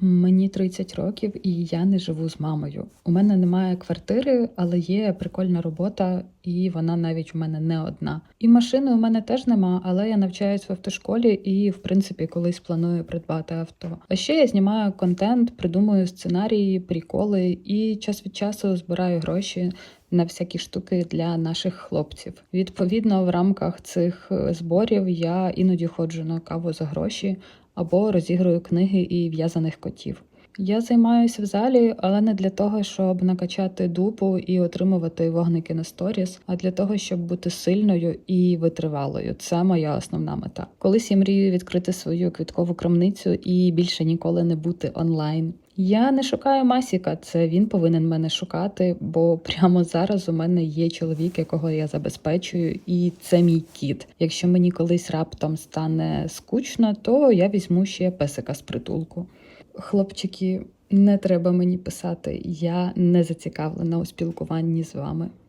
Мені 30 років і я не живу з мамою. У мене немає квартири, але є прикольна робота, і вона навіть у мене не одна. І машини у мене теж нема, але я навчаюсь в автошколі і, в принципі, колись планую придбати авто. А ще я знімаю контент, придумую сценарії, приколи і час від часу збираю гроші на всякі штуки для наших хлопців. Відповідно, в рамках цих е, зборів я іноді ходжу на каву за гроші або розіграю книги і в'язаних котів. Я займаюся в залі, але не для того, щоб накачати дупу і отримувати вогники на сторіс, а для того, щоб бути сильною і витривалою. Це моя основна мета. Колись я мрію відкрити свою квіткову крамницю і більше ніколи не бути онлайн. Я не шукаю масіка, це він повинен мене шукати, бо прямо зараз у мене є чоловік, якого я забезпечую, і це мій кіт. Якщо мені колись раптом стане скучно, то я візьму ще песика з притулку. Хлопчики, не треба мені писати, я не зацікавлена у спілкуванні з вами.